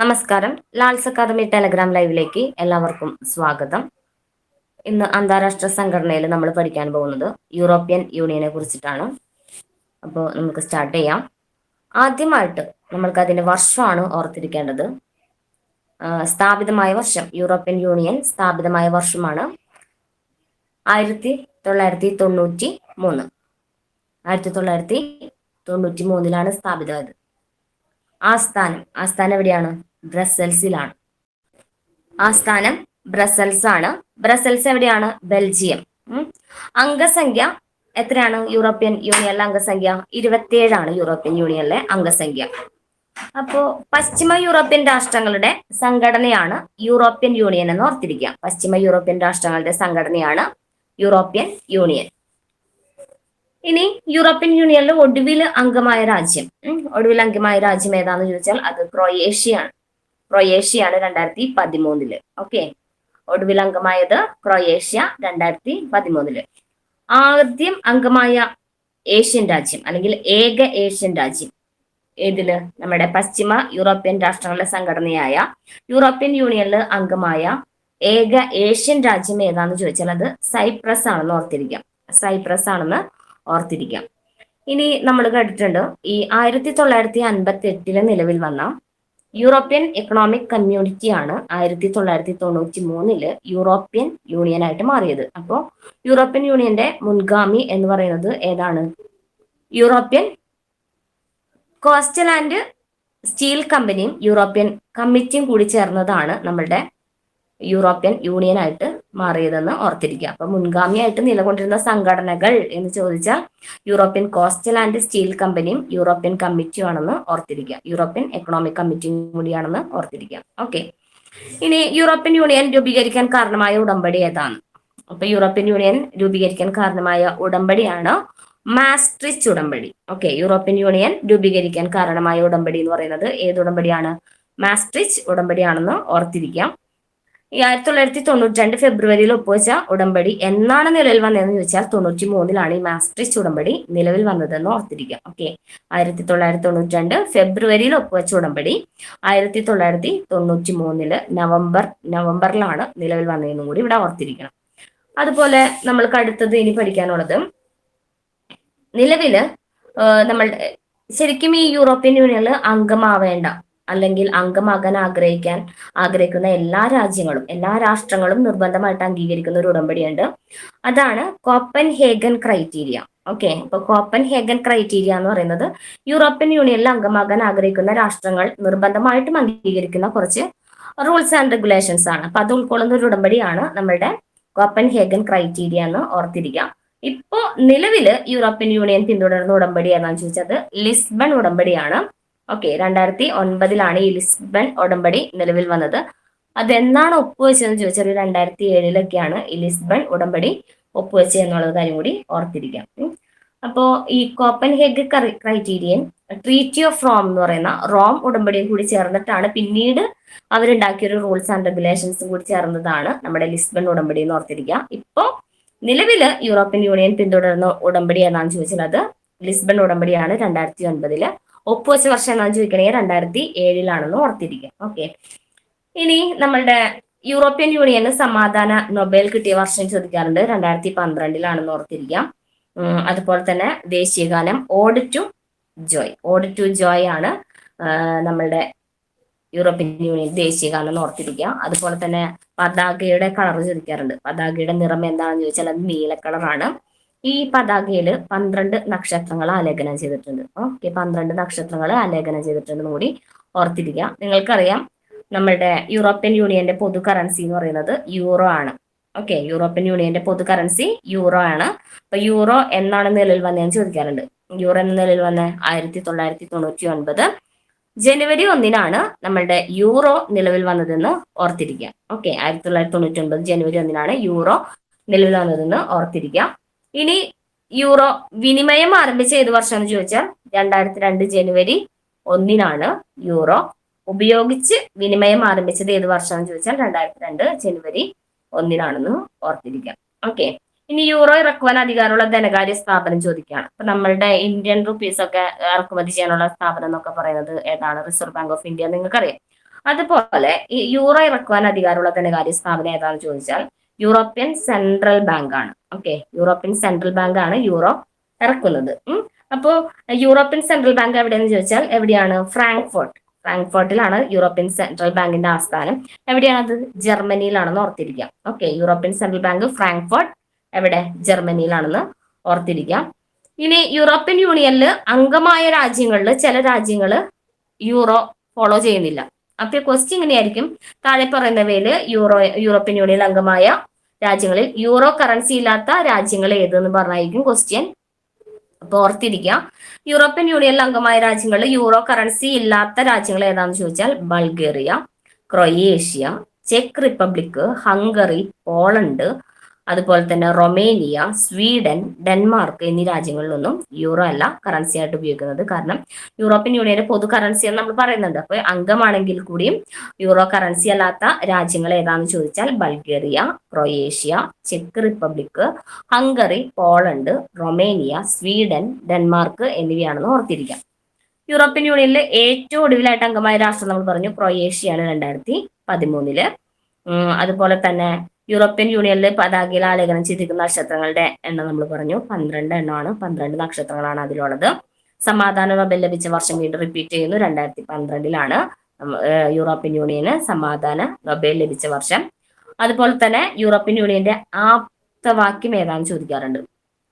നമസ്കാരം. Lal's academy Telegram ലൈവിലേക്ക് എല്ലാവർക്കും സ്വാഗതം. ഇന്ന് അന്താരാഷ്ട്ര സംഘടനയിൽ നമ്മൾ പഠിക്കാൻ പോകുന്നത് യൂറോപ്യൻ യൂണിയനെ കുറിച്ചിട്ടാണ്. അപ്പോൾ നമുക്ക് സ്റ്റാർട്ട് ചെയ്യാം. ആദ്യമായിട്ട് നമ്മൾക്ക് അതിന്റെ വർഷമാണ് ഓർത്തിരിക്കേണ്ടത്. സ്ഥാപിതമായ വർഷം യൂറോപ്യൻ യൂണിയൻ സ്ഥാപിതമായ വർഷമാണ് ആയിരത്തി തൊള്ളായിരത്തി തൊണ്ണൂറ്റി മൂന്ന്. ആയിരത്തി തൊള്ളായിരത്തി തൊണ്ണൂറ്റി മൂന്നിലാണ് സ്ഥാപിതമായത്. ആസ്ഥാനം ആസ്ഥാനം എവിടെയാണ്? ബ്രസൽസിലാണ്. ആസ്ഥാനം ബ്രസൽസ് ആണ് ബ്രസൽസ് എവിടെയാണ്? ബെൽജിയം. അംഗസംഖ്യ എത്രയാണ്? യൂറോപ്യൻ യൂണിയനിലെ അംഗസംഖ്യ ഇരുപത്തിയേഴാണ് യൂറോപ്യൻ യൂണിയനിലെ അംഗസംഖ്യ. അപ്പോ പശ്ചിമ യൂറോപ്യൻ രാഷ്ട്രങ്ങളുടെ സംഘടനയാണ് യൂറോപ്യൻ യൂണിയൻ എന്ന് ഓർത്തിരിക്കുക. പശ്ചിമ യൂറോപ്യൻ രാഷ്ട്രങ്ങളുടെ സംഘടനയാണ് യൂറോപ്യൻ യൂണിയൻ. ഇനി യൂറോപ്യൻ യൂണിയനിലെ ഒടുവിൽ അംഗമായ രാജ്യം. ഒടുവിൽ അംഗമായ രാജ്യം ഏതാണെന്ന് ചോദിച്ചാൽ അത് ക്രൊയേഷ്യയാണ്. ക്രൊയേഷ്യയാണ് രണ്ടായിരത്തി പതിമൂന്നിൽ. ഓക്കെ ഒടുവിൽ അംഗമായത് ക്രൊയേഷ്യ രണ്ടായിരത്തി പതിമൂന്നിൽ. ആദ്യം അംഗമായ ഏഷ്യൻ രാജ്യം അല്ലെങ്കിൽ ഏക ഏഷ്യൻ രാജ്യം ഏതിൽ? നമ്മുടെ പശ്ചിമ യൂറോപ്യൻ രാഷ്ട്രങ്ങളുടെ സംഘടനയായ യൂറോപ്യൻ യൂണിയനിൽ അംഗമായ ഏക ഏഷ്യൻ രാജ്യം ഏതാന്ന് ചോദിച്ചാൽ അത് സൈപ്രസ് ആണെന്ന് ഓർത്തിരിക്കാം. സൈപ്രസ് ആണെന്ന് ഓർത്തിരിക്കാം. ഇനി നമ്മൾ കേട്ടിട്ടുണ്ട് ഈ ആയിരത്തി തൊള്ളായിരത്തി അൻപത്തി എട്ടിൽ നിലവിൽ വന്ന യൂറോപ്യൻ എക്കണോമിക് കമ്മ്യൂണിറ്റിയാണ് ആയിരത്തി തൊള്ളായിരത്തി തൊണ്ണൂറ്റി മൂന്നിൽ യൂറോപ്യൻ യൂണിയൻ ആയിട്ട് മാറിയത്. അപ്പോൾ യൂറോപ്യൻ യൂണിയന്റെ മുൻഗാമി എന്ന് പറയുന്നത് ഏതാണ്? യൂറോപ്യൻ കോസ്റ്റൽ ആൻഡ് സ്റ്റീൽ കമ്പനിയും യൂറോപ്യൻ കമ്മിറ്റിയും കൂടി ചേർന്നതാണ് നമ്മളുടെ യൂറോപ്യൻ യൂണിയൻ ആയിട്ട് മാറിയതെന്ന് ഓർത്തിരിക്കുക. അപ്പൊ മുൻഗാമിയായിട്ട് നിലകൊണ്ടിരുന്ന സംഘടനകൾ എന്ന് ചോദിച്ചാൽ യൂറോപ്യൻ കോസ്റ്റൽ ആൻഡ് സ്റ്റീൽ കമ്പനിയും യൂറോപ്യൻ കമ്മിറ്റിയും ആണെന്ന് ഓർത്തിരിക്കുക. യൂറോപ്യൻ എക്കണോമിക് കമ്മിറ്റിയും കൂടിയാണെന്ന് ഓർത്തിരിക്കുക. ഓക്കെ ഇനി യൂറോപ്യൻ യൂണിയൻ രൂപീകരിക്കാൻ കാരണമായ ഉടമ്പടി ഏതാണ്? അപ്പൊ യൂറോപ്യൻ യൂണിയൻ രൂപീകരിക്കാൻ കാരണമായ ഉടമ്പടിയാണ് മാസ്ട്രിച്ച് ഉടമ്പടി. ഓക്കെ യൂറോപ്യൻ യൂണിയൻ രൂപീകരിക്കാൻ കാരണമായ ഉടമ്പടി എന്ന് പറയുന്നത് ഏത് ഉടമ്പടിയാണ്? മാസ്ട്രിച്ച് ഉടമ്പടിയാണെന്ന് ഓർത്തിരിക്കാം ആയിരത്തി തൊള്ളായിരത്തി തൊണ്ണൂറ്റി രണ്ട് ഫെബ്രുവരിയിൽ ഒപ്പുവെച്ച ഉടമ്പടി എന്നാണ് നിലവിൽ വന്നതെന്ന് ചോദിച്ചാൽ തൊണ്ണൂറ്റി മൂന്നിലാണ് ഈ മാസ്ട്രിച്ച് ഉടമ്പടി നിലവിൽ വന്നതെന്ന് ഓർത്തിരിക്കാം ഓക്കെ. ആയിരത്തി തൊള്ളായിരത്തി തൊണ്ണൂറ്റി രണ്ട് ഫെബ്രുവരിയിൽ ഒപ്പുവെച്ച ഉടമ്പടി ആയിരത്തി തൊള്ളായിരത്തി തൊണ്ണൂറ്റി മൂന്നിൽ നവംബർ നവംബറിലാണ് നിലവിൽ വന്നതെന്നും കൂടി ഇവിടെ ഓർത്തിരിക്കണം. അതുപോലെ നമ്മൾക്ക് അടുത്തത് ഇനി പഠിക്കാനുള്ളത് നിലവിൽ നമ്മൾ ശരിക്കും ഈ യൂറോപ്യൻ യൂണിയനിൽ അംഗമാവേണ്ട അല്ലെങ്കിൽ അംഗമാകാൻ ആഗ്രഹിക്കാൻ ആഗ്രഹിക്കുന്ന എല്ലാ രാജ്യങ്ങളും എല്ലാ രാഷ്ട്രങ്ങളും നിർബന്ധമായിട്ട് അംഗീകരിക്കുന്ന ഒരു ഉടമ്പടിയുണ്ട്. അതാണ് കോപ്പൻ ഹേഗൻ ക്രൈറ്റീരിയ. ഓക്കെ അപ്പൊ കോപ്പൻ ഹേഗൻ ക്രൈറ്റീരിയ എന്ന് പറയുന്നത് യൂറോപ്യൻ യൂണിയനിൽ അംഗമാകാൻ ആഗ്രഹിക്കുന്ന രാഷ്ട്രങ്ങൾ നിർബന്ധമായിട്ടും അംഗീകരിക്കുന്ന കുറച്ച് റൂൾസ് ആൻഡ് റെഗുലേഷൻസ് ആണ്. അപ്പൊ അത് ഉൾക്കൊള്ളുന്ന ഒരു ഉടമ്പടിയാണ് നമ്മുടെ കോപ്പൻ ഹേഗൻ ക്രൈറ്റീരിയ എന്ന് ഓർത്തിരിക്കാം ഇപ്പോ നിലവിൽ യൂറോപ്യൻ യൂണിയൻ പിന്തുടരുന്ന ഉടമ്പടി ഏതാണെന്ന് ചോദിച്ചത് ലിസ്ബൺ ഉടമ്പടിയാണ്. ഓക്കെ രണ്ടായിരത്തി ഒൻപതിലാണ് ഈ ലിസ്ബൺ ഉടമ്പടി നിലവിൽ വന്നത്. അതെന്താണ് ഒപ്പുവെച്ചതെന്ന് ചോദിച്ചാൽ ഒരു രണ്ടായിരത്തി ഏഴിലൊക്കെയാണ് ഈ ലിസ്ബൺ ഉടമ്പടി ഒപ്പുവെച്ചത് എന്നുള്ള കാര്യം കൂടി ഓർത്തിരിക്കാം. അപ്പോ ഈ Copenhagen criterion treaty of Rome എന്ന് പറയുന്ന റോം ഉടമ്പടിയും കൂടി ചേർന്നിട്ടാണ് പിന്നീട് അവരുണ്ടാക്കിയ ഒരു റൂൾസ് ആൻഡ് റെഗുലേഷൻസും കൂടി ചേർന്നതാണ് നമ്മുടെ ലിസ്ബൺ ഉടമ്പടി എന്ന് ഓർത്തിരിക്കുക ഇപ്പോ നിലവിൽ യൂറോപ്യൻ യൂണിയൻ പിന്തുടരുന്ന ഉടമ്പടി ഏതാണെന്ന് ചോദിച്ചാൽ അത് ലിസ്ബൺ ഉടമ്പടിയാണ് രണ്ടായിരത്തി ഒൻപതിൽ ഒപ്പുവെച്ച വർഷം എന്നാണ് ചോദിക്കണമെങ്കിൽ രണ്ടായിരത്തി ഏഴിലാണെന്ന് ഓർത്തിരിക്കുക. ഓക്കെ ഇനി നമ്മളുടെ യൂറോപ്യൻ യൂണിയന് സമാധാന നൊബേൽ കിട്ടിയ വർഷം ചോദിക്കാറുണ്ട് രണ്ടായിരത്തി പന്ത്രണ്ടിലാണെന്ന് ഓർത്തിരിക്കാം അതുപോലെ തന്നെ ദേശീയഗാനം ode to joy ode to joy ആണ് നമ്മളുടെ യൂറോപ്യൻ യൂണിയൻ ദേശീയഗാനം ഓർത്തിരിക്കുക. അതുപോലെ തന്നെ പതാകയുടെ കളർ ചോദിക്കാറുണ്ട്. പതാകയുടെ നിറം എന്താണെന്ന് ചോദിച്ചാൽ അത് നീല കളറാണ് ഈ പതാകയിൽ പന്ത്രണ്ട് നക്ഷത്രങ്ങൾ ആലേഖനം ചെയ്തിട്ടുണ്ട്. ഓക്കെ പന്ത്രണ്ട് നക്ഷത്രങ്ങൾ ആലേഖനം ചെയ്തിട്ടുണ്ടെന്ന് കൂടി ഓർത്തിരിക്കുക. നിങ്ങൾക്കറിയാം നമ്മളുടെ യൂറോപ്യൻ യൂണിയന്റെ പൊതു കറൻസി എന്ന് പറയുന്നത് യൂറോ ആണ്. ഓക്കെ യൂറോപ്യൻ യൂണിയന്റെ പൊതു കറൻസി യൂറോ ആണ്. അപ്പൊ യൂറോ എന്നാണ് നിലവിൽ വന്നതെന്ന് ചോദിക്കാറുണ്ട്. യൂറോ എന്ന നിലവിൽ വന്ന ആയിരത്തി തൊള്ളായിരത്തി തൊണ്ണൂറ്റി ഒൻപത് ജനുവരി ഒന്നിനാണ് നമ്മളുടെ യൂറോ നിലവിൽ വന്നതെന്ന് ഓർത്തിരിക്കുക. ഓക്കെ ആയിരത്തി തൊള്ളായിരത്തി തൊണ്ണൂറ്റി ഒൻപത് ജനുവരി ഒന്നിനാണ് യൂറോ നിലവിൽ വന്നതെന്ന് ഓർത്തിരിക്കുക. ഇനി യൂറോ വിനിമയം ആരംഭിച്ച ഏത് വർഷം എന്ന് ചോദിച്ചാൽ രണ്ടായിരത്തി രണ്ട് ജനുവരി ഒന്നിനാണ് യൂറോ ഉപയോഗിച്ച് വിനിമയം ആരംഭിച്ചത് ഏത് വർഷം എന്ന് ചോദിച്ചാൽ രണ്ടായിരത്തി രണ്ട് ജനുവരി ഒന്നിനാണെന്ന് ഓർത്തിരിക്കാം. ഓക്കെ ഇനി യൂറോ ഇറക്കുവാൻ അധികാരമുള്ള ധനകാര്യ സ്ഥാപനം ചോദിക്കുകയാണ്. അപ്പൊ നമ്മളുടെ ഇന്ത്യൻ റുപ്പീസ് ഒക്കെ ഇറക്കുമതി ചെയ്യാനുള്ള സ്ഥാപനം എന്നൊക്കെ പറയുന്നത് ഏതാണ്? റിസർവ് ബാങ്ക് ഓഫ് ഇന്ത്യ നിങ്ങൾക്കറിയാം. അതുപോലെ ഈ യൂറോ ഇറക്കുവാൻ അധികാരമുള്ള ധനകാര്യ സ്ഥാപനം ഏതാണെന്ന് ചോദിച്ചാൽ യൂറോപ്യൻ സെൻട്രൽ ബാങ്ക് ആണ് ഓക്കെ യൂറോപ്യൻ സെൻട്രൽ ബാങ്ക് ആണ് യൂറോ ഇറക്കുന്നത്. അപ്പോ യൂറോപ്യൻ സെൻട്രൽ ബാങ്ക് എവിടെയെന്ന് ചോദിച്ചാൽ എവിടെയാണ്? ഫ്രാങ്ക്ഫോർട്ട്. ഫ്രാങ്ക്ഫോർട്ടിലാണ് യൂറോപ്യൻ സെൻട്രൽ ബാങ്കിന്റെ ആസ്ഥാനം. എവിടെയാണത്? ജർമ്മനിയിലാണെന്ന് ഓർത്തിരിക്കാം. Okay European central bank Frankfurt എവിടെ? ജർമ്മനിയിലാണെന്ന് ഓർത്തിരിക്കാം. ഇനി യൂറോപ്യൻ യൂണിയനിൽ അംഗമായ രാജ്യങ്ങളിൽ ചില രാജ്യങ്ങൾ യൂറോ ഫോളോ ചെയ്യുന്നില്ല. അപ്പൊ ക്വസ്റ്റ്യൻ ഇങ്ങനെയായിരിക്കും. താഴെ പറയുന്നവയിൽ യൂറോ യൂറോപ്യൻ യൂണിയൻ അംഗമായ രാജ്യങ്ങളിൽ യൂറോ കറൻസി ഇല്ലാത്ത രാജ്യങ്ങൾ ഏതെന്ന് പറഞ്ഞായിരിക്കും ക്വസ്റ്റ്യൻ അപ്പൊ ഓർത്തിരിക്കുക. യൂറോപ്യൻ യൂണിയനിൽ അംഗമായ രാജ്യങ്ങളിൽ യൂറോ കറൻസി ഇല്ലാത്ത രാജ്യങ്ങൾ ഏതാണെന്ന് ചോദിച്ചാൽ ബൾഗേറിയ ക്രൊയേഷ്യ ചെക്ക് റിപ്പബ്ലിക് ഹംഗറി പോളണ്ട് അതുപോലെ തന്നെ റൊമേനിയ സ്വീഡൻ ഡെൻമാർക്ക് എന്നീ രാജ്യങ്ങളിലൊന്നും യൂറോ അല്ല കറൻസി ആയിട്ട് ഉപയോഗിക്കുന്നത്. കാരണം യൂറോപ്യൻ യൂണിയന്റെ പൊതു കറൻസി എന്ന് നമ്മൾ പറയുന്നുണ്ട്. അപ്പോൾ അംഗമാണെങ്കിൽ കൂടിയും യൂറോ കറൻസി അല്ലാത്ത രാജ്യങ്ങൾ ഏതാണെന്ന് ചോദിച്ചാൽ Bulgaria Croatia check Republic Hungary Poland Romania Sweden Denmark എന്നിവയാണെന്ന് ഓർത്തിരിക്കാം. യൂറോപ്യൻ യൂണിയനിലെ ഏറ്റവും ഒടുവിലായിട്ട് അംഗമായ രാഷ്ട്രം നമ്മൾ പറഞ്ഞു ക്രൊയേഷ്യയാണ് രണ്ടായിരത്തി പതിമൂന്നിൽ. അതുപോലെ തന്നെ യൂറോപ്യൻ യൂണിയനിൽ പതാകയിൽ ആലേഖനം ചെയ്തിരിക്കുന്ന നക്ഷത്രങ്ങളുടെ എണ്ണം നമ്മൾ പറഞ്ഞു. പന്ത്രണ്ട് എണ്ണമാണ്. പന്ത്രണ്ട് നക്ഷത്രങ്ങളാണ് അതിലുള്ളത്. സമാധാന നൊബേൽ ലഭിച്ച വർഷം വീണ്ടും റിപ്പീറ്റ് ചെയ്യുന്നു. രണ്ടായിരത്തി പന്ത്രണ്ടിലാണ് യൂറോപ്യൻ യൂണിയന് സമാധാന നൊബേൽ ലഭിച്ച വർഷം. അതുപോലെ തന്നെ യൂറോപ്യൻ യൂണിയന്റെ ആപ്തവാക്യം ഏതാണെന്ന് ചോദിക്കാറുണ്ട്.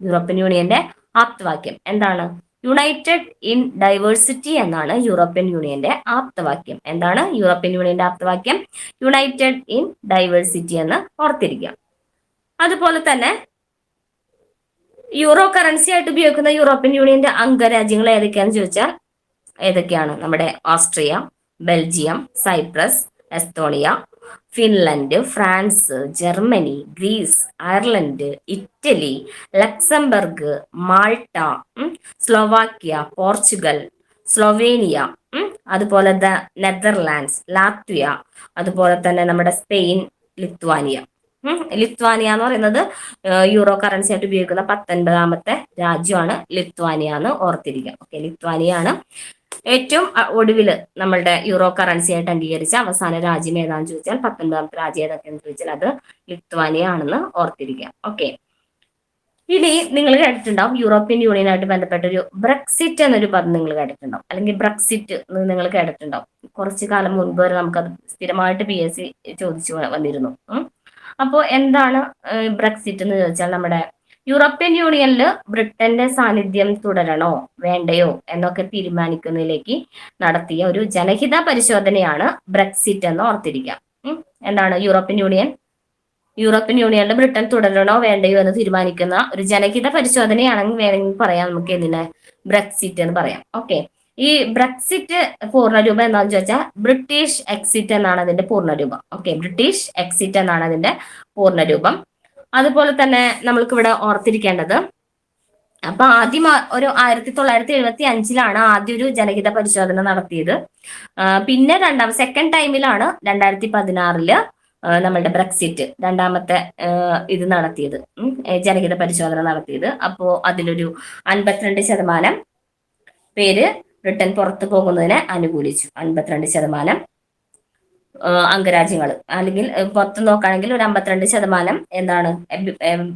യൂറോപ്യൻ യൂണിയന്റെ ആപ്തവാക്യം എന്താണ്? യുണൈറ്റഡ് ഇൻ ഡൈവേഴ്സിറ്റി എന്നാണ് യൂറോപ്യൻ യൂണിയന്റെ ആപ്തവാക്യം. എന്താണ് യൂറോപ്യൻ യൂണിയന്റെ ആപ്തവാക്യം? യുണൈറ്റഡ് ഇൻ ഡൈവേഴ്സിറ്റി എന്ന് ഓർത്തിരിക്കാം അതുപോലെ തന്നെ യൂറോ കറൻസി ആയിട്ട് ഉപയോഗിക്കുന്ന യൂറോപ്യൻ യൂണിയന്റെ അംഗരാജ്യങ്ങൾ ഏതൊക്കെയാണെന്ന് ചോദിച്ചാൽ ഏതൊക്കെയാണ്? നമ്മുടെ Austria Belgium Cyprus Estonia Finland France Germany Greece Ireland Italy Luxembourg Malta Slovakia Portugal Slovenia അതുപോലെ നെതർലാൻഡ്സ് ലാത്വിയ അതുപോലെ തന്നെ നമ്മുടെ സ്പെയിൻ ലിത്വാനിയ ലിത്വാനിയ എന്ന് പറയുന്നത് യൂറോ കറൻസി ആയിട്ട് ഉപയോഗിക്കുന്ന പത്തൊൻപതാമത്തെ രാജ്യമാണ് ലിത്വാനിയ എന്ന് ഓർത്തിരിക്കുക. ഓക്കെ ലിത്വാനിയ ആണ് ഏറ്റവും ഒടുവിൽ നമ്മളുടെ യൂറോ കറൻസി ആയിട്ട് അംഗീകരിച്ച അവസാന രാജ്യം ഏതാണെന്ന് ചോദിച്ചാൽ പത്തൊൻപതാമത്തെ രാജ്യം എന്ന് ചോദിച്ചാൽ അത് ലിത്വാനിയ ആണെന്ന് ഓർത്തിരിക്കുക. ഓക്കെ. ഇനി നിങ്ങൾ കേട്ടിട്ടുണ്ടാവും യൂറോപ്യൻ യൂണിയനായിട്ട് ബന്ധപ്പെട്ട ഒരു ബ്രെക്സിറ്റ് എന്നൊരു പദം നിങ്ങൾ കേട്ടിട്ടുണ്ടാവും. അല്ലെങ്കിൽ ബ്രെക്സിറ്റ് എന്ന് നിങ്ങൾ കേട്ടിട്ടുണ്ടാവും. കുറച്ചു കാലം മുൻപ് വരെ നമുക്കത് സ്ഥിരമായിട്ട് പി എസ് സി ചോദിച്ചു വന്നിരുന്നു. അപ്പോൾ എന്താണ് ബ്രെക്സിറ്റ് എന്ന് ചോദിച്ചാൽ നമ്മുടെ യൂറോപ്യൻ യൂണിയനിൽ ബ്രിട്ടന്റെ സാന്നിധ്യം തുടരണോ വേണ്ടയോ എന്നൊക്കെ തീരുമാനിക്കുന്നതിലേക്ക് നടത്തിയ ഒരു ജനഹിത പരിശോധനയാണ് ബ്രെക്സിറ്റ് എന്ന് ഓർത്തിരിക്കാം എന്താണ് യൂറോപ്യൻ യൂണിയൻ? യൂറോപ്യൻ യൂണിയനിൽ ബ്രിട്ടൻ തുടരണോ വേണ്ടയോ എന്ന് തീരുമാനിക്കുന്ന ഒരു ജനഹിത പരിശോധനയാണെങ്കിൽ വേണമെങ്കിൽ പറയാം നമുക്ക് എന്തിനെ? ബ്രെക്സിറ്റ് എന്ന് പറയാം. ഓക്കെ. ഈ ബ്രെക്സിറ്റ് പൂർണരൂപം എന്താണെന്ന് ചോദിച്ചാൽ ബ്രിട്ടീഷ് എക്സിറ്റ് എന്നാണ് അതിന്റെ പൂർണരൂപം. ഓക്കെ ബ്രിട്ടീഷ് എക്സിറ്റ് എന്നാണ് അതിന്റെ പൂർണരൂപം. അതുപോലെ തന്നെ നമ്മൾക്ക് ഇവിടെ ഓർത്തിരിക്കേണ്ടത്. അപ്പൊ ആദ്യം ഒരു ആയിരത്തി തൊള്ളായിരത്തി എഴുപത്തി അഞ്ചിലാണ് ആദ്യ ഒരു ജനഹിത പരിശോധന നടത്തിയത്. പിന്നെ രണ്ടാം സെക്കൻഡ് ടൈമിലാണ് രണ്ടായിരത്തി പതിനാറിൽ നമ്മളുടെ ബ്രെക്സിറ്റ് രണ്ടാമത്തെ ഇത് നടത്തിയത്. ജനഹിത പരിശോധന നടത്തിയത്. അപ്പോ അതിലൊരു അൻപത്തിരണ്ട് ശതമാനം പേര് ബ്രിട്ടൻ പുറത്തു പോകുന്നതിനെ അനുകൂലിച്ചു. അൻപത്തിരണ്ട് ശതമാനം അംഗരാജ്യങ്ങൾ അല്ലെങ്കിൽ പുറത്ത് നോക്കുകയാണെങ്കിൽ ഒരു അമ്പത്തിരണ്ട് ശതമാനം എന്താണ്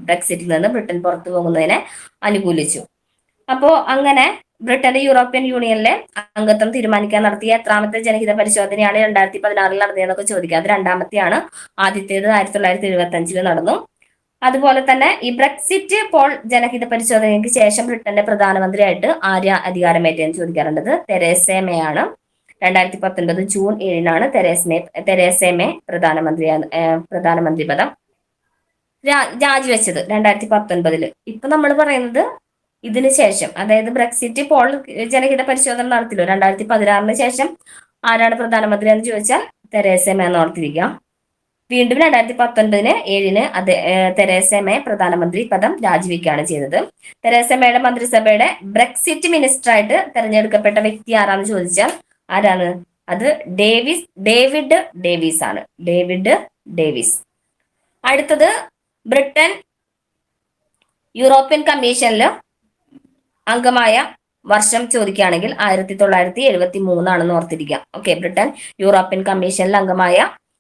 ബ്രെക്സിറ്റിൽ നിന്ന് ബ്രിട്ടൻ പുറത്തു പോകുന്നതിനെ അനുകൂലിച്ചു. അപ്പോ അങ്ങനെ ബ്രിട്ടന്റെ യൂറോപ്യൻ യൂണിയനിലെ അംഗത്വം തീരുമാനിക്കാൻ നടത്തിയ എത്രാമത്തെ ജനഹിത പരിശോധനയാണ് രണ്ടായിരത്തി പതിനാറിൽ നടന്നതെന്നൊക്കെ ചോദിക്കുക അത് രണ്ടാമത്തെയാണ്. ആദ്യത്തേത് ആയിരത്തി തൊള്ളായിരത്തി എഴുപത്തി അഞ്ചിൽ നടന്നു. അതുപോലെ തന്നെ ഈ ബ്രെക്സിറ്റ് പോൾ ജനഹിത പരിശോധനയ്ക്ക് ശേഷം ബ്രിട്ടന്റെ പ്രധാനമന്ത്രിയായിട്ട് ആര്യ അധികാരമേറ്റെന്ന് ചോദിക്കാറുണ്ടത് തെരേസ മേ ആണ് രണ്ടായിരത്തി പത്തൊൻപത് ജൂൺ ഏഴിനാണ് തെരേസമേ തെരേസമേ പ്രധാനമന്ത്രി പ്രധാനമന്ത്രി പദം. രാജിവെച്ചത് രണ്ടായിരത്തി പത്തൊൻപതിൽ ഇപ്പൊ നമ്മൾ പറയുന്നത് ഇതിനു ശേഷം അതായത് ബ്രെക്സിറ്റ് പോൾ ജനഹിത പരിശോധന നടത്തില്ലോ രണ്ടായിരത്തി പതിനാറിന് ശേഷം ആരാണ് പ്രധാനമന്ത്രി എന്ന് ചോദിച്ചാൽ തെരേസമേ എന്ന് ഓർത്തിരിക്കുക. വീണ്ടും രണ്ടായിരത്തി പത്തൊൻപതിന് ഏഴിന് അത് തെരേസമേ പ്രധാനമന്ത്രി പദം രാജിവെക്കുകയാണ് ചെയ്തത്. തെരേസമയുടെ മന്ത്രിസഭയുടെ ബ്രെക്സിറ്റ് മിനിസ്റ്ററായിട്ട് തെരഞ്ഞെടുക്കപ്പെട്ട വ്യക്തി ആരാന്ന് ചോദിച്ചാൽ ആരാണ്? അത് ഡേവിസ് ഡേവിഡ് ഡേവിസ് ആണ് ഡേവിഡ് ഡേവിസ്. അടുത്തത് ബ്രിട്ടൻ യൂറോപ്യൻ കമ്മീഷനിൽ അംഗമായ വർഷം ചോദിക്കുകയാണെങ്കിൽ ആയിരത്തി തൊള്ളായിരത്തി എഴുപത്തി മൂന്നാണെന്ന് ഓർത്തിരിക്കാം ഓക്കെ ബ്രിട്ടൻ യൂറോപ്യൻ കമ്മീഷനിൽ അംഗമായ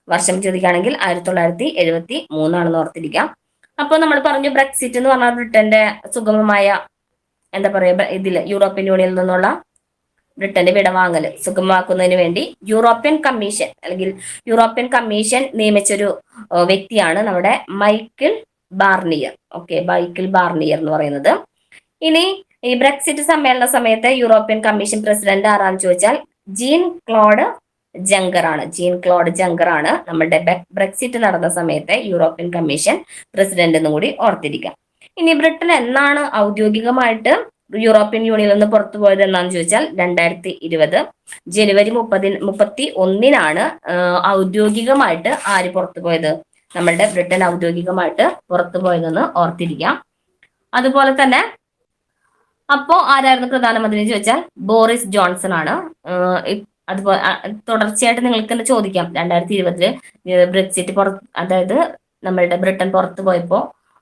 വർഷം ചോദിക്കുകയാണെങ്കിൽ ആയിരത്തി തൊള്ളായിരത്തി എഴുപത്തി മൂന്നാണെന്ന് ഓർത്തിരിക്കാം അപ്പോൾ നമ്മൾ പറഞ്ഞു ബ്രെക്സിറ്റ് എന്ന് പറഞ്ഞാൽ ബ്രിട്ടന്റെ സുഗമമായ എന്താ പറയുക ഇതിൽ യൂറോപ്യൻ യൂണിയനിൽ നിന്നുള്ള ബ്രിട്ടന്റെ വിടവാങ്ങൽ സുഗമമാക്കുന്നതിന് വേണ്ടി യൂറോപ്യൻ കമ്മീഷൻ അല്ലെങ്കിൽ യൂറോപ്യൻ കമ്മീഷൻ നിയമിച്ചൊരു വ്യക്തിയാണ് നമ്മുടെ Michael Barnier. Okay Michael Barnier എന്ന് പറയുന്നത്. ഇനി ഈ ബ്രെക്സിറ്റ് സമ്മേളന സമയത്ത് യൂറോപ്യൻ കമ്മീഷൻ പ്രസിഡന്റ് ആരാന്ന് ചോദിച്ചാൽ ജീൻ ക്ലോഡ് ജങ്കർ ആണ്. ജീൻ ക്ലോഡ് ജങ്കർ ആണ് നമ്മുടെ ബ്രെക്സിറ്റ് നടന്ന സമയത്ത് യൂറോപ്യൻ കമ്മീഷൻ പ്രസിഡന്റ് എന്നും കൂടി ഓർത്തിരിക്കാം. ഇനി ബ്രിട്ടൻ എന്നാണ് ഔദ്യോഗികമായിട്ട് യൂറോപ്യൻ യൂണിയനിൽ നിന്ന് പുറത്തു പോയത് എന്നാന്ന് ചോദിച്ചാൽ രണ്ടായിരത്തി ഇരുപത് ജനുവരി മുപ്പതി മുപ്പത്തി ഒന്നിനാണ് ഔദ്യോഗികമായിട്ട് ആര് പുറത്തു പോയത്? നമ്മളുടെ ബ്രിട്ടൻ ഔദ്യോഗികമായിട്ട് പുറത്തു പോയതെന്ന് ഓർത്തിരിക്കാം. അതുപോലെ തന്നെ അപ്പോ ആരായിരുന്നു പ്രധാനമന്ത്രി ചോദിച്ചാൽ ബോറിസ് ജോൺസൺ ആണ്. അതുപോലെ തുടർച്ചയായിട്ട് നിങ്ങൾക്ക് തന്നെ ചോദിക്കാം. രണ്ടായിരത്തി ഇരുപതിൽ ബ്രെക്സിറ്റ് പുറ അതായത് നമ്മളുടെ ബ്രിട്ടൻ പുറത്തു പോയപ്പോ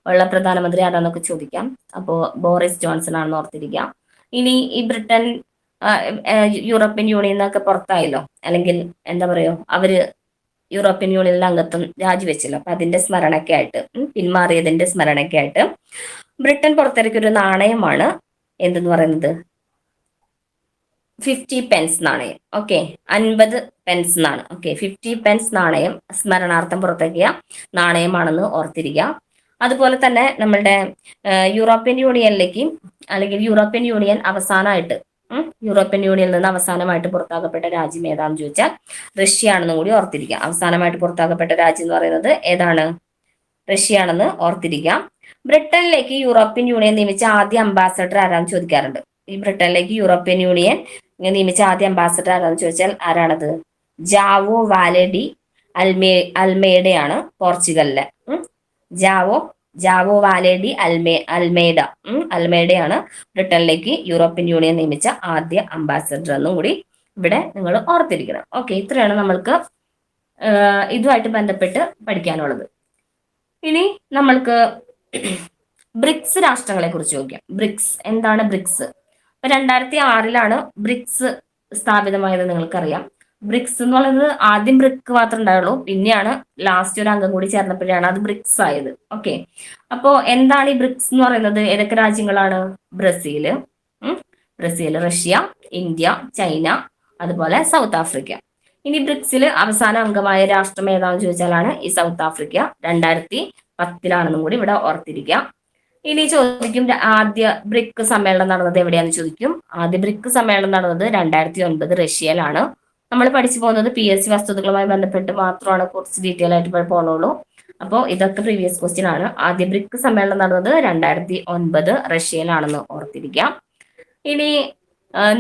ഉള്ള പ്രധാനമന്ത്രി ആരാന്നൊക്കെ ചോദിക്കാം. അപ്പോ ബോറിസ് ജോൺസൺ ആണെന്ന് ഓർത്തിരിക്കാം. ഇനി ഈ ബ്രിട്ടൻ യൂറോപ്യൻ യൂണിയൻ എന്നൊക്കെ പുറത്തായല്ലോ. അല്ലെങ്കിൽ എന്താ പറയുക അവർ യൂറോപ്യൻ യൂണിയനിലെ അംഗത്വം രാജിവെച്ചല്ലോ. അപ്പൊ അതിന്റെ സ്മരണയ്ക്കായിട്ട് പിന്മാറിയതിന്റെ സ്മരണയ്ക്കായിട്ട് ബ്രിട്ടൻ പുറത്തിറക്കിയ ഒരു നാണയമാണ് എന്തെന്ന് പറയുന്നത്? ഫിഫ്റ്റി പെൻസ് നാണയം. ഓക്കെ അൻപത് പെൻസ് എന്നാണ്. ഓക്കെ ഫിഫ്റ്റി പെൻസ് നാണയം സ്മരണാർത്ഥം പുറത്തിറക്കിയ നാണയമാണെന്ന് ഓർത്തിരിക്കുക അതുപോലെ തന്നെ നമ്മളുടെ യൂറോപ്യൻ യൂണിയനിലേക്ക് അല്ലെങ്കിൽ യൂറോപ്യൻ യൂണിയൻ അവസാനമായിട്ട് യൂറോപ്യൻ യൂണിയനിൽ നിന്ന് അവസാനമായിട്ട് പുറത്താക്കപ്പെട്ട രാജ്യം ഏതാണെന്ന് ചോദിച്ചാൽ റഷ്യ ആണെന്നും കൂടി ഓർത്തിരിക്കുക. അവസാനമായിട്ട് പുറത്താക്കപ്പെട്ട രാജ്യം എന്ന് പറയുന്നത് ഏതാണ്? റഷ്യ ആണെന്ന് ഓർത്തിരിക്കാം ബ്രിട്ടനിലേക്ക് യൂറോപ്യൻ യൂണിയൻ നിയമിച്ച ആദ്യ അംബാസഡർ ആരാന്ന് ചോദിക്കാറുണ്ട്. ഈ ബ്രിട്ടനിലേക്ക് യൂറോപ്യൻ യൂണിയൻ നിയമിച്ച ആദ്യ അംബാസഡർ ആരാന്ന് ചോദിച്ചാൽ ആരാണത്? ജാവോ വാലഡി അൽമേ അൽമേഡയാണ് പോർച്ചുഗലിലെ. ജാവോ ജാവോ വാലേഡി അൽമേ അൽമേഡ അൽമേഡയാണ് ബ്രിട്ടനിലേക്ക് യൂറോപ്യൻ യൂണിയൻ നിയമിച്ച ആദ്യ അംബാസഡർ എന്നും കൂടി ഇവിടെ നിങ്ങൾ ഓർത്തിരിക്കണം. ഓക്കെ ഇത്രയാണ് നമ്മൾക്ക് ഇതുമായിട്ട് ബന്ധപ്പെട്ട് പഠിക്കാനുള്ളത്. ഇനി നമ്മൾക്ക് ബ്രിക്സ് രാഷ്ട്രങ്ങളെ കുറിച്ച് ചോദിക്കാം. ബ്രിക്സ് എന്താണ് ബ്രിക്സ്? രണ്ടായിരത്തി ആറിലാണ് ബ്രിക്സ് സ്ഥാപിതമായത് നിങ്ങൾക്കറിയാം. ബ്രിക്സ് എന്ന് പറയുന്നത് ആദ്യം ബ്രിക്ക് മാത്രമേ ഉണ്ടായുള്ളൂ പിന്നെയാണ് ലാസ്റ്റ് ഒരു അംഗം കൂടി ചേർന്നപ്പോഴാണ് അത് ബ്രിക്സ് ആയത്. ഓക്കെ അപ്പോ എന്താണ് ഈ ബ്രിക്സ് എന്ന് പറയുന്നത്? ഏതൊക്കെ രാജ്യങ്ങളാണ്? Brazil Brazil Russia India China അതുപോലെ സൗത്ത് ആഫ്രിക്ക. ഇനി ബ്രിക്സിൽ അവസാന അംഗമായ രാഷ്ട്രം ഏതാണെന്ന് ചോദിച്ചാലാണ് ഈ സൗത്ത് ആഫ്രിക്ക. രണ്ടായിരത്തി പത്തിലാണെന്നും കൂടി ഇവിടെ ഓർത്തിരിക്കുക. ഇനി ചോദിക്കും ആദ്യ ബ്രിക്ക് സമ്മേളനം നടന്നത് എവിടെയാണെന്ന് ചോദിക്കും. ആദ്യ ബ്രിക്ക് സമ്മേളനം നടന്നത് രണ്ടായിരത്തി ഒൻപത് റഷ്യയിലാണ്. നമ്മൾ പഠിച്ചു പോകുന്നത് പി എസ് സി വസ്തുതകളുമായി ബന്ധപ്പെട്ട് മാത്രമാണ് കുറച്ച് ഡീറ്റെയിൽ ആയിട്ട് പോകുന്നുള്ളൂ അപ്പോൾ ഇതൊക്കെ പ്രീവിയസ് ക്വസ്റ്റ്യൻ ആണ്. ആദ്യ ബ്രിക്ക് സമ്മേളനം നടന്നത് രണ്ടായിരത്തി ഒൻപത് റഷ്യയിലാണെന്ന് ഓർത്തിരിക്കാം. ഇനി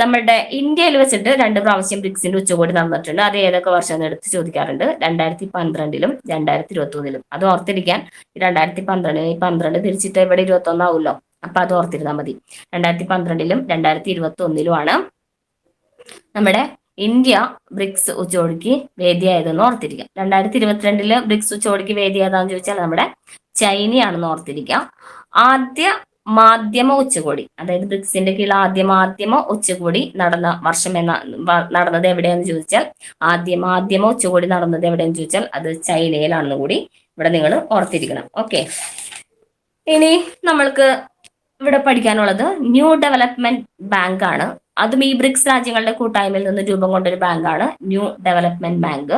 നമ്മുടെ ഇന്ത്യയിൽ വെച്ചിട്ട് രണ്ട് പ്രാവശ്യം ബ്രിക്സിന്റെ ഉച്ചകോടി നടന്നിട്ടുണ്ട്. അത് ഏതൊക്കെ വർഷം എന്ന് എടുത്ത് ചോദിക്കാറുണ്ട്. രണ്ടായിരത്തി പന്ത്രണ്ടിലും രണ്ടായിരത്തി ഇരുപത്തി ഒന്നിലും അത് ഓർത്തിരിക്കാൻ. രണ്ടായിരത്തി പന്ത്രണ്ട് പന്ത്രണ്ട് തിരിച്ചിട്ട് ഇവിടെ ഇരുപത്തി ഒന്നാവുമല്ലോ അപ്പൊ അത് ഓർത്തിരുന്നാൽ മതി. രണ്ടായിരത്തി പന്ത്രണ്ടിലും രണ്ടായിരത്തി ഇരുപത്തി ഒന്നിലുമാണ് നമ്മുടെ ഇന്ത്യ ബ്രിക്സ് ഉച്ചകോടിക്ക് വേദിയായതെന്ന് ഓർത്തിരിക്കുക രണ്ടായിരത്തി ഇരുപത്തിരണ്ടിൽ ബ്രിക്സ് ഉച്ചകോടിക്ക് വേദിയായതാന്ന് ചോദിച്ചാൽ നമ്മുടെ ചൈനയാണെന്ന് ഓർത്തിരിക്കാം. ആദ്യ മാധ്യമ ഉച്ചകോടി അതായത് ബ്രിക്സിന്റെ കീഴിൽ ആദ്യ മാധ്യമ ഉച്ചകോടി നടന്ന വർഷം എന്ന നടന്നത് എവിടെയാന്ന് ചോദിച്ചാൽ ആദ്യ മാധ്യമ ഉച്ചകോടി നടന്നത് എവിടെയെന്ന് ചോദിച്ചാൽ അത് ചൈനയിലാണെന്ന് കൂടി ഇവിടെ നിങ്ങൾ ഓർത്തിരിക്കണം. ഓക്കെ. ഇനി നമ്മൾക്ക് ഇവിടെ പഠിക്കാനുള്ളത് ന്യൂ ഡെവലപ്മെന്റ് ബാങ്ക് ആണ് അതും ഈ ബ്രിക്സ് രാജ്യങ്ങളുടെ കൂട്ടായ്മയിൽ നിന്ന് രൂപം കൊണ്ടൊരു ബാങ്കാണ് ന്യൂ ഡെവലപ്മെന്റ് ബാങ്ക്.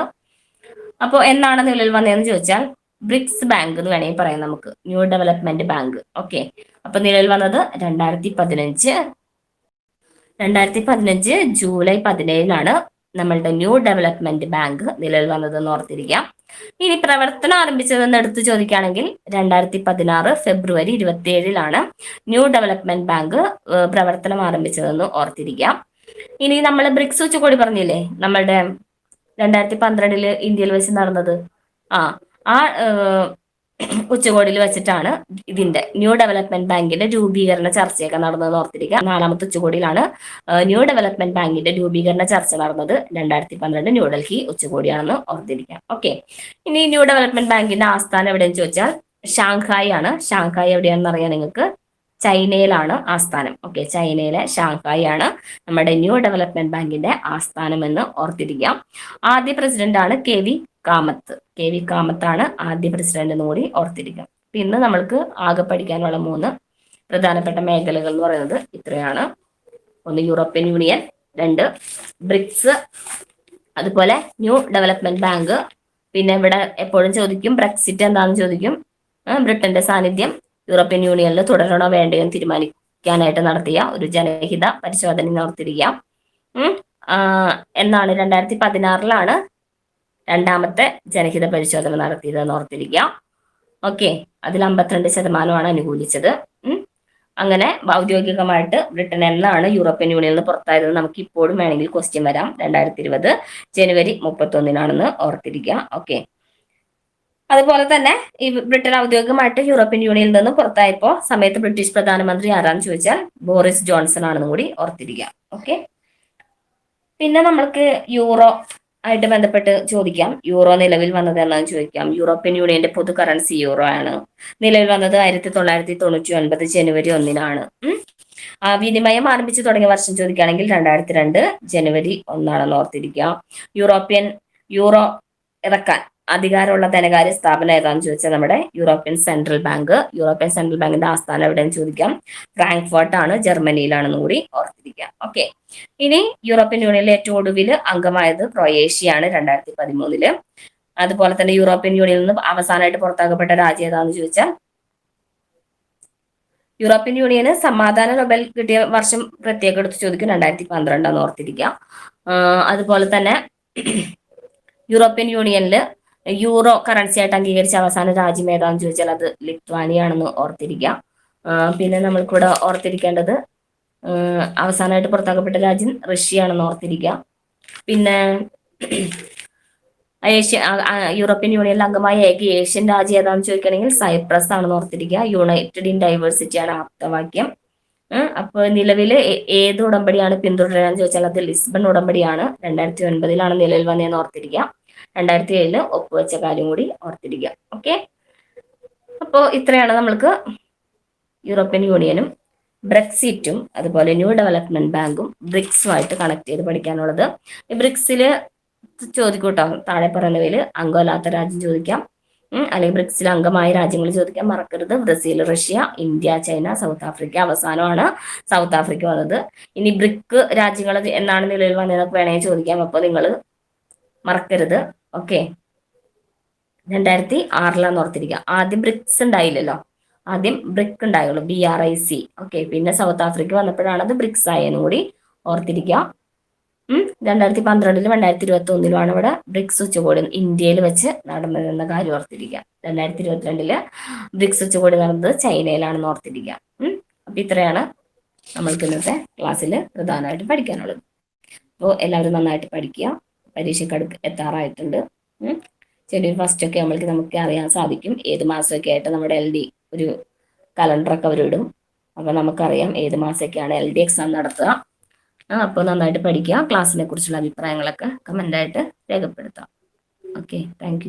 അപ്പോൾ എന്നാണ് നിലവിൽ വന്നതെന്ന് ചോദിച്ചാൽ ബ്രിക്സ് ബാങ്ക് എന്ന് വേണമെങ്കിൽ പറയാം നമുക്ക്. New development bank. ഓക്കെ. അപ്പൊ നിലവിൽ വന്നത് രണ്ടായിരത്തി പതിനഞ്ച് രണ്ടായിരത്തി പതിനഞ്ച് ജൂലൈ പതിനേഴിനാണ് നമ്മളുടെ ന്യൂ ഡെവലപ്മെന്റ് ബാങ്ക് നിലവിൽ വന്നതെന്ന് ഓർത്തിരിക്കാം. ഇനി പ്രവർത്തനം ആരംഭിച്ചതെന്ന് എടുത്തു ചോദിക്കുകയാണെങ്കിൽ രണ്ടായിരത്തി പതിനാറ് ഫെബ്രുവരി ഇരുപത്തി ഏഴിലാണ് ന്യൂ ഡെവലപ്മെന്റ് ബാങ്ക് പ്രവർത്തനം ആരംഭിച്ചതെന്ന് ഓർത്തിരിക്കാം ഇനി നമ്മൾ ബ്രിക്സ് ഉച്ചകോടി പറഞ്ഞില്ലേ? നമ്മളുടെ രണ്ടായിരത്തി പന്ത്രണ്ടിൽ ഇന്ത്യയിൽ വെച്ച് നടന്നത്. ആ ആ ഉച്ചകോടിയിൽ വെച്ചിട്ടാണ് ഇതിന്റെ ന്യൂ ഡെവലപ്മെന്റ് ബാങ്കിന്റെ രൂപീകരണ ചർച്ചയൊക്കെ നടന്നത് ഓർത്തിരിക്കുക. നാലാമത്തെ ഉച്ചകോടിയിലാണ് ന്യൂ ഡെവലപ്മെന്റ് ബാങ്കിന്റെ രൂപീകരണ ചർച്ച നടന്നത് രണ്ടായിരത്തി പന്ത്രണ്ട് ന്യൂഡൽഹി ഉച്ചകോടിയാണെന്ന് ഓർത്തിരിക്കാം ഓക്കെ. ഇനി ന്യൂ ഡെവലപ്മെന്റ് ബാങ്കിന്റെ ആസ്ഥാനം എവിടെയെന്ന് ചോദിച്ചാൽ ഷാങ്ഹായ് ആണ് ഷാങ്ഹായ് എവിടെയാണെന്ന് അറിയാം നിങ്ങൾക്ക്? ചൈനയിലാണ് ആസ്ഥാനം. ഓക്കെ ചൈനയിലെ ഷാങ്ഹായ് ആണ് നമ്മുടെ ന്യൂ ഡെവലപ്മെന്റ് ബാങ്കിന്റെ ആസ്ഥാനം എന്ന് ഓർത്തിരിക്കാം. ആദ്യ പ്രസിഡന്റ് ആണ് K V Kamath K V കാമത്താണ് ആദ്യ പ്രസിഡന്റ് എന്ന് കൂടി ഓർത്തിരിക്കാം പിന്നെ നമ്മൾക്ക് ആകെ പഠിക്കാനുള്ള മൂന്ന് പ്രധാനപ്പെട്ട മേഖലകൾ എന്ന് പറയുന്നത് ഇത്രയാണ്. ഒന്ന് യൂറോപ്യൻ യൂണിയൻ രണ്ട് ബ്രിക്സ് അതുപോലെ ന്യൂ ഡെവലപ്മെന്റ് ബാങ്ക്. പിന്നെ ഇവിടെ എപ്പോഴും ചോദിക്കും ബ്രെക്സിറ്റ് എന്താണെന്ന് ചോദിക്കും. ബ്രിട്ടന്റെ സാന്നിധ്യം യൂറോപ്യൻ യൂണിയനിൽ തുടരണോ വേണ്ടയോ എന്ന് തീരുമാനിക്കാനായിട്ട് നടത്തിയ ഒരു ജനഹിത പരിശോധന നടത്തിയിരിക്കാം എന്നാണ് രണ്ടായിരത്തി പതിനാറിലാണ് രണ്ടാമത്തെ ജനഹിത പരിശോധന നടത്തിയതെന്ന് ഓർത്തിരിക്കുക ഓക്കെ അതിൽ അമ്പത്തിരണ്ട് ശതമാനമാണ് അനുകൂലിച്ചത്. അങ്ങനെ ഔദ്യോഗികമായിട്ട് ബ്രിട്ടൻ എന്നാണ് യൂറോപ്യൻ യൂണിയനിൽ നിന്ന് പുറത്തായത് നമുക്ക് ഇപ്പോഴും വേണമെങ്കിൽ ക്വസ്റ്റ്യൻ വരാം. രണ്ടായിരത്തി ഇരുപത് ജനുവരി മുപ്പത്തി ഒന്നിനാണെന്ന് ഓർത്തിരിക്കുക ഓക്കെ. അതുപോലെ തന്നെ ഈ ബ്രിട്ടൻ ഔദ്യോഗികമായിട്ട് യൂറോപ്യൻ യൂണിയനിൽ നിന്ന് പുറത്തായപ്പോൾ സമയത്ത് ബ്രിട്ടീഷ് പ്രധാനമന്ത്രി ആരാന്ന് ചോദിച്ചാൽ ബോറിസ് ജോൺസൺ ആണെന്നും കൂടി ഓർത്തിരിക്കുക ഓക്കെ. പിന്നെ നമ്മൾക്ക് യൂറോ ആയിട്ട് ബന്ധപ്പെട്ട് ചോദിക്കാം. യൂറോ നിലവിൽ വന്നത് എന്നാന്ന് ചോദിക്കാം. യൂറോപ്യൻ യൂണിയന്റെ പൊതു കറൻസി യൂറോ ആണ്. നിലവിൽ വന്നത് ആയിരത്തി തൊള്ളായിരത്തി തൊണ്ണൂറ്റി ഒൻപത് ജനുവരി ഒന്നിനാണ്. ആ വിനിമയം ആരംഭിച്ചു തുടങ്ങിയ വർഷം ചോദിക്കുകയാണെങ്കിൽ രണ്ടായിരത്തി രണ്ട് ജനുവരി ഒന്നാണെന്ന് ഓർത്തിരിക്കുക. യൂറോപ്യൻ യൂറോ ഇറക്കാൻ അധികാരമുള്ള ധനകാര്യ സ്ഥാപനം ഏതാണെന്ന് ചോദിച്ചാൽ നമ്മുടെ European central bank European central ബാങ്കിന്റെ ആസ്ഥാനം എവിടെയെന്ന് ചോദിക്കാം. ഫ്രാങ്ക്ഫർട്ട് ആണ് ജർമ്മനിയിലാണെന്ന് കൂടി ഓർത്തിരിക്കാം ഓക്കെ ഇനി യൂറോപ്യൻ യൂണിയനിലെ ഏറ്റവും ഒടുവിൽ അംഗമായത് ക്രൊയേഷ്യയാണ് രണ്ടായിരത്തി പതിമൂന്നിൽ അതുപോലെ തന്നെ യൂറോപ്യൻ യൂണിയനിൽ നിന്ന് അവസാനമായിട്ട് പുറത്താക്കപ്പെട്ട രാജ്യം ഏതാണെന്ന് ചോദിച്ചാൽ യൂറോപ്യൻ യൂണിയന് സമാധാന നൊബൽ കിട്ടിയ വർഷം പ്രത്യേകം എടുത്ത് ചോദിക്കും രണ്ടായിരത്തി പന്ത്രണ്ടാന്ന് ഓർത്തിരിക്കാം അതുപോലെ തന്നെ യൂറോപ്യൻ യൂണിയനിൽ യൂറോ കറൻസി ആയിട്ട് അംഗീകരിച്ച അവസാന രാജ്യം ഏതാണെന്ന് ചോദിച്ചാൽ അത് ലിത്വാനിയാണെന്ന് ഓർത്തിരിക്കാം പിന്നെ നമ്മൾക്കിവിടെ ഓർത്തിരിക്കേണ്ടത് അവസാനമായിട്ട് പുറത്താക്കപ്പെട്ട രാജ്യം റഷ്യയാണ് ആണെന്ന് ഓർത്തിരിക്കുക പിന്നെ ഏഷ്യ യൂറോപ്യൻ യൂണിയനിൽ അംഗമായ ഏക ഏഷ്യൻ രാജ്യം ഏതാണെന്ന് ചോദിക്കുകയാണെങ്കിൽ സൈപ്രസ് ആണെന്ന് ഓർത്തിരിക്കുക യുണൈറ്റഡ് ഇൻ ഡൈവേഴ്സിറ്റി ആണ് ആപ്തവാക്യം. അപ്പോൾ നിലവിൽ ഏത് ഉടമ്പടിയാണ് പിന്തുടരാന്ന് ചോദിച്ചാൽ അത് ലിസ്ബൺ ഉടമ്പടിയാണ്. രണ്ടായിരത്തി ഒൻപതിലാണ് നിലവിൽ വന്നതെന്ന് ഓർത്തിരിക്കുക രണ്ടായിരത്തി ഏഴിൽ ഒപ്പുവെച്ച കാര്യം കൂടി ഓർത്തിരിക്കുക ഓക്കെ? അപ്പോൾ ഇത്രയാണ് നമ്മൾക്ക് യൂറോപ്യൻ യൂണിയനും ബ്രെക്സിറ്റും അതുപോലെ ന്യൂ ഡെവലപ്മെന്റ് ബാങ്കും ബ്രിക്സുമായിട്ട് കണക്ട് ചെയ്ത് പഠിക്കാനുള്ളത്. ഈ ബ്രിക്സിൽ ചോദിക്കൂട്ടോ താഴെ പറഞ്ഞവയിൽ അംഗമല്ലാത്ത രാജ്യം ചോദിക്കാം. അല്ലെങ്കിൽ ബ്രിക്സിൽ അംഗമായ രാജ്യങ്ങൾ ചോദിക്കാൻ മറക്കരുത്. Brazil Russia India China South Africa അവസാനമാണ്. സൗത്ത് ആഫ്രിക്ക വന്നത്. ഇനി ബ്രിക്ക് രാജ്യങ്ങൾ എന്നാണ് നിലവിൽ വന്നതെന്നൊക്കെ വേണമെങ്കിൽ ചോദിക്കാം. അപ്പോൾ നിങ്ങൾ മറക്കരുത്. ഓക്കെ. രണ്ടായിരത്തി ആറിലാന്ന് ഓർത്തിരിക്കുക ആദ്യം ബ്രിക്സ് ഉണ്ടായില്ലല്ലോ. ആദ്യം ബ്രിക്ക് ഉണ്ടായുള്ളൂ B R I C okay പിന്നെ സൗത്ത് ആഫ്രിക്ക വന്നപ്പോഴാണ് അത് ബ്രിക്സ് ആയെന്നും കൂടി ഓർത്തിരിക്കുക. രണ്ടായിരത്തി പന്ത്രണ്ടിലും രണ്ടായിരത്തി ഇരുപത്തി ഒന്നിലുമാണ് ഇവിടെ ബ്രിക്സ് ഉച്ചകോടി ഇന്ത്യയിൽ വെച്ച് നടന്നതെന്ന കാര്യം ഓർത്തിരിക്കുക. രണ്ടായിരത്തി ഇരുപത്തിരണ്ടിൽ ബ്രിക്സ് ഉച്ചകോടി നടന്നത് ചൈനയിലാണെന്ന് ഓർത്തിരിക്കുക. അപ്പൊ ഇത്രയാണ് നമ്മൾക്ക് ഇന്നത്തെ ക്ലാസ്സിൽ പ്രധാനമായിട്ട് പഠിക്കാനുള്ളത്. അപ്പോൾ എല്ലാവരും നന്നായിട്ട് പഠിക്കുക. പരീക്ഷയ്ക്ക് എത്താറായിട്ടുണ്ട്. ജനുവരി ഫസ്റ്റ് ഒക്കെ നമ്മൾക്ക് നമുക്ക് അറിയാൻ സാധിക്കും. ഏത് മാസമൊക്കെ ആയിട്ട് നമ്മുടെ എൽ ഡി ഒരു കലണ്ടറൊക്കെ ഇടും. അപ്പോൾ നമുക്കറിയാം ഏത് മാസമൊക്കെയാണ് എൽ ഡി എക്സാം നടത്തുക. അപ്പോൾ നന്നായിട്ട് പഠിക്കുക. ക്ലാസ്സിനെ കുറിച്ചുള്ള അഭിപ്രായങ്ങളൊക്കെ കമന്റായിട്ട് രേഖപ്പെടുത്താം. Okay thank